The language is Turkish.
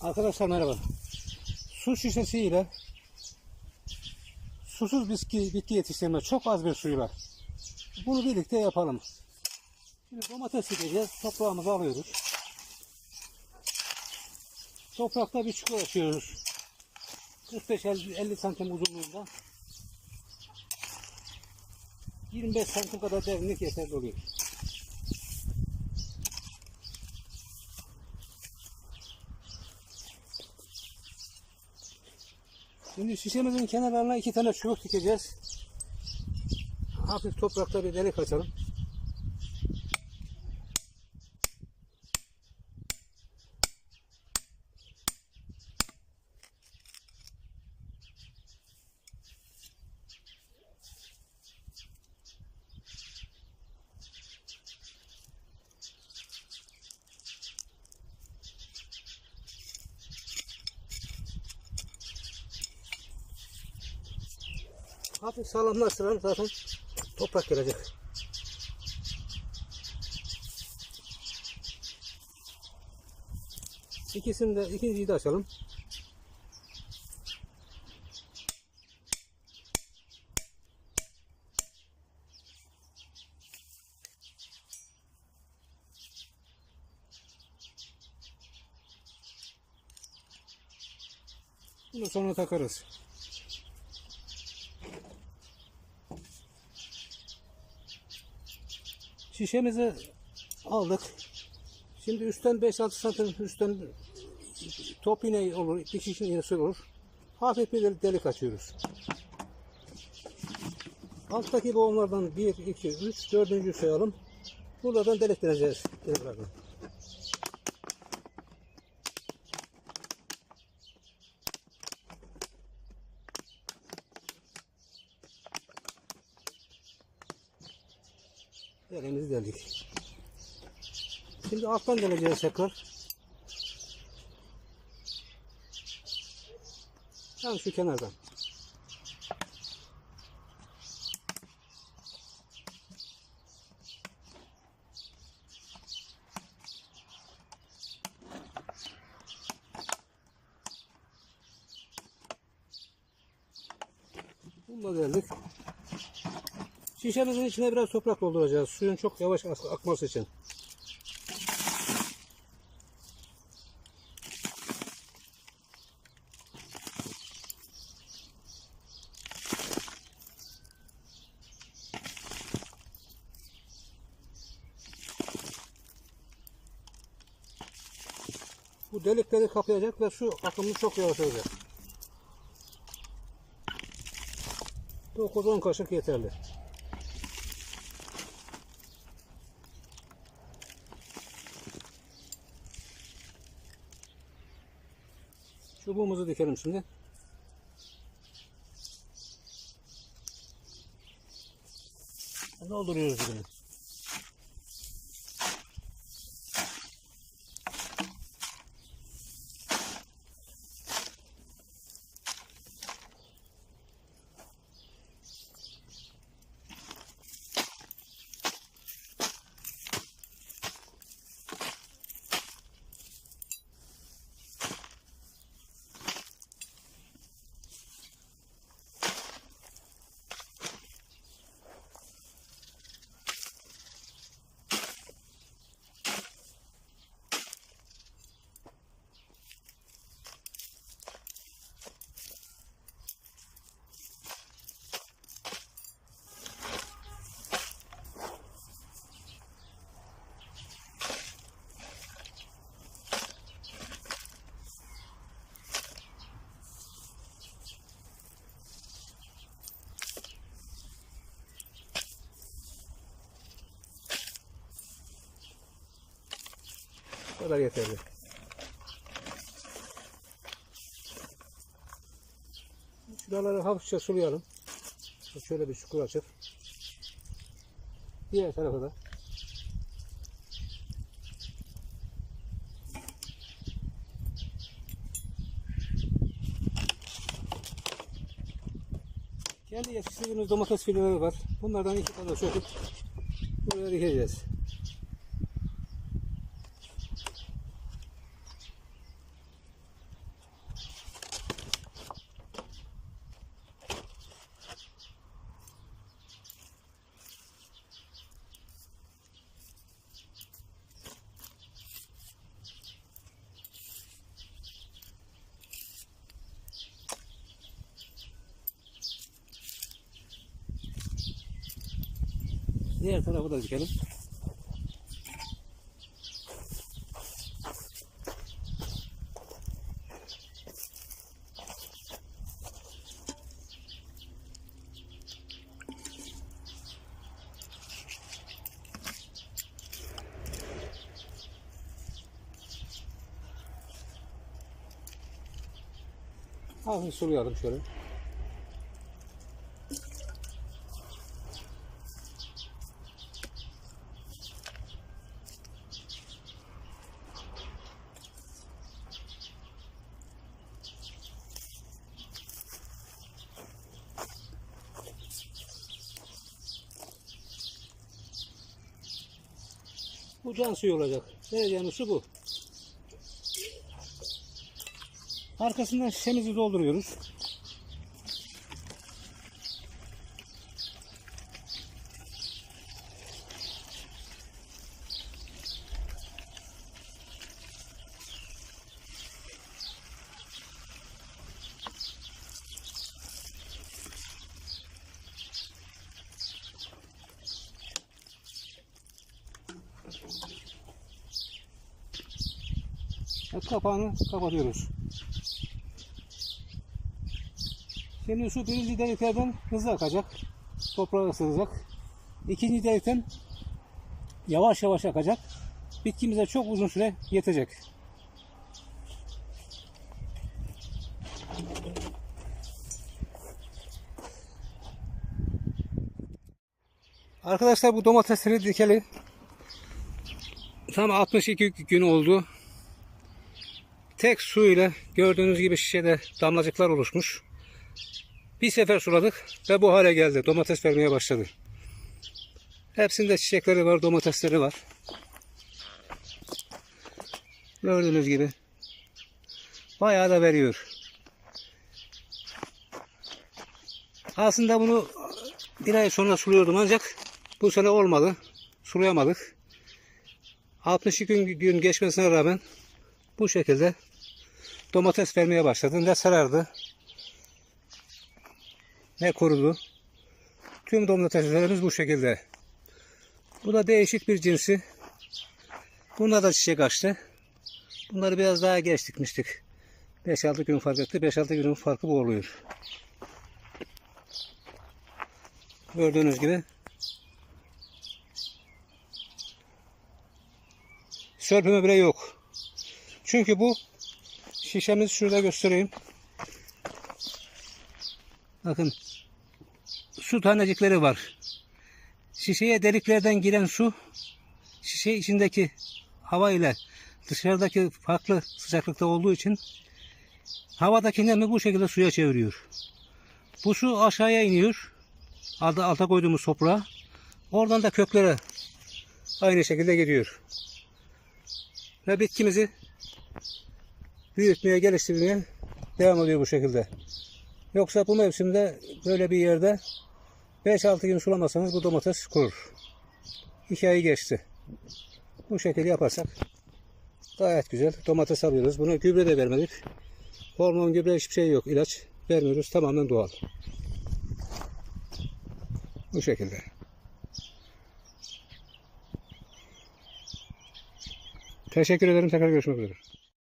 Arkadaşlar merhaba. Su şişesiyle susuz bitki, bitki yetiştirme çok az bir suyla. Bunu birlikte yapalım. Şimdi domates dikeceğiz. Toprağımızı alıyoruz. Toprakta bir çukur açıyoruz. 45-50 santim uzunluğunda. 25 santim kadar derinlik yeterli oluyor. Şimdi şişemizin kenarlarına iki tane çubuk dikeceğiz. Hafif toprakta bir delik açalım. Hafif sağlamlaştıralım zaten toprak gelecek. İkisini de ikinciyi de açalım. Bunu sonra takarız. Şişemizi aldık. Şimdi üstten 5-6 santim üstten top iğne olur, dikiş iğnesi olur. Hafif bir delik- delik açıyoruz. Alttaki boğumlardan 1, 2, 3, 4. sayalım. Buradan delikleneceğiz. Deliklerden. Elimizi deldik. Şimdi alttan deleceğiz tekrar. Tam şu kenardan. Bunu da deldik. Şişemizin içine biraz toprak dolduracağız. Suyun çok yavaş ak- akması için. Bu delikleri kapayacak ve su akımı çok yavaş olacak. 9-10 kaşık yeterli. Çubuğumuzu dikelim şimdi. Dolduruyoruz bunu. Kadar yeterli. Şuraları hafifçe sulayalım. Şöyle bir çukur açıp diğer tarafa da Kendi yetiştirdiğimiz domates fideleri var. Bunlardan iki tane söküp buraya dikeceğiz. Diğer tarafı da dikelim. Hafif sulayalım şöyle. Bu can suyu olacak. Vereceğimiz su bu. Arkasından şişemizi dolduruyoruz. Kapağını kapatıyoruz. Şimdi su birinci deliklerden hızlı akacak. Toprağa ısınacak. İkinci delikten yavaş yavaş akacak. Bitkimize çok uzun süre yetecek. Arkadaşlar bu domatesleri dikeli tam 62 gün oldu. Tek su ile gördüğünüz gibi şişede damlacıklar oluşmuş. Bir sefer suladık ve bu hale geldi. Domates vermeye başladı. Hepsinde çiçekleri var, domatesleri var. Gördüğünüz gibi. Bayağı da veriyor. Aslında bunu bir ay sonra suluyordum ancak bu sene olmadı. Sulayamadık. 62 gün, gün geçmesine rağmen bu şekilde domates vermeye başladı. Ne sarardı ne kurudu. Tüm domateslerimiz bu şekilde. Bu da değişik bir cinsi. Bunda da çiçek açtı. Bunları biraz daha geç dikmiştik. 5-6 gün fark etti. 5-6 günün farkı bu oluyor. Gördüğünüz gibi sörpüme bile yok. Çünkü bu şişemizi şurada göstereyim. Bakın su tanecikleri var. Şişeye deliklerden giren su şişe içindeki hava ile dışarıdaki farklı sıcaklıkta olduğu için havadaki nemi bu şekilde suya çeviriyor. Bu su aşağıya iniyor. Alta, alta koyduğumuz toprağa. Oradan da köklere aynı şekilde gidiyor. Ve bitkimizi büyütmeye, geliştirmeye devam ediyor bu şekilde. Yoksa bu mevsimde böyle bir yerde 5-6 gün sulamasanız bu domates kurur. 2 ayı geçti. Bu şekilde yaparsak gayet güzel domates alıyoruz. Buna gübre de vermedik. Hormon gübre hiçbir şey yok. İlaç vermiyoruz. Tamamen doğal. Bu şekilde. Teşekkür ederim. Tekrar görüşmek üzere.